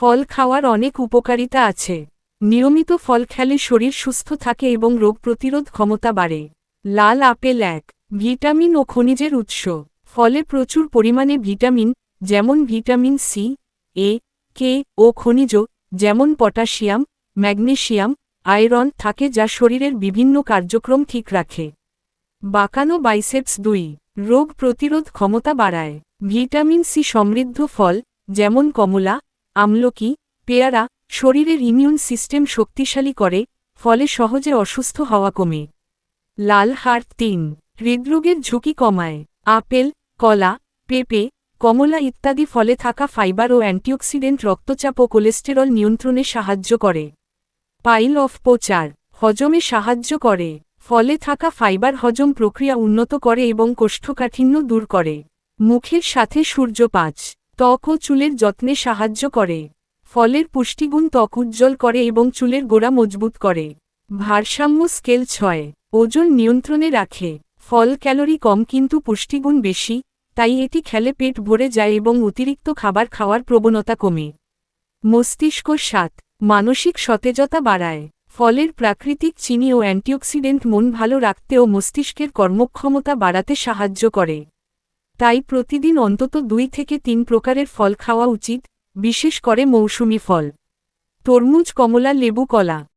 ফল খাওয়ার অনেক উপকারিতা আছে। নিয়মিত ফল খেলে শরীর সুস্থ থাকে এবং রোগ প্রতিরোধ ক্ষমতা বাড়ে। লাল আপেল এক, ভিটামিন ও খনিজের উৎস। ফলে প্রচুর পরিমাণে ভিটামিন, যেমন ভিটামিন সি, এ, কে ও খনিজ, যেমন পটাশিয়াম, ম্যাগনেশিয়াম, আয়রন থাকে যা শরীরের বিভিন্ন কার্যক্রম ঠিক রাখে। বাঁকানো বাইসেপস দুই, রোগ প্রতিরোধ ক্ষমতা বাড়ায়। ভিটামিন সি সমৃদ্ধ ফল, যেমন কমলা আমলকি পেয়ারা, শরীরের ইমিউন সিস্টেম শক্তিশালী করে, ফলে সহজে অসুস্থ হওয়া কমে। লাল হাড় তিন, হৃদরোগের ঝুঁকি কমায়। আপেল, কলা, পেঁপে, কমলা ইত্যাদি ফলে থাকা ফাইবার ও অ্যান্টিঅক্সিডেন্ট রক্তচাপ ও কোলেস্টেরল নিয়ন্ত্রণে সাহায্য করে। পাইল অফ পোচার হজমে সাহায্য করে, ফলে থাকা ফাইবার হজম প্রক্রিয়া উন্নত করে এবং কোষ্ঠকাঠিন্য দূর করে। মুখের সাথে সূর্যপাঁচ ত্বক ও চুলের যত্নে সাহায্য করে। ফলের পুষ্টিগুণ ত্বক উজ্জ্বল করে এবং চুলের গোড়া মজবুত করে। ভারসাম্য স্কেল ছয়। ওজন নিয়ন্ত্রণে রাখে। ফল ক্যালোরি কম কিন্তু পুষ্টিগুণ বেশি, তাই এটি খেলে পেট ভরে যায় এবং অতিরিক্ত খাবার খাওয়ার প্রবণতা কমে। মস্তিষ্ক সাত। মানসিক সতেজতা বাড়ায়। ফলের প্রাকৃতিক চিনি ও অ্যান্টিঅক্সিডেন্ট মন ভালো রাখতে ও মস্তিষ্কের কর্মক্ষমতা বাড়াতে সাহায্য করে। তাই প্রতিদিন অন্তত দুই থেকে তিন প্রকারের ফল খাওয়া উচিত, বিশেষ করে মৌসুমি ফল। তরমুজ, কমলা, লেবু, কলা।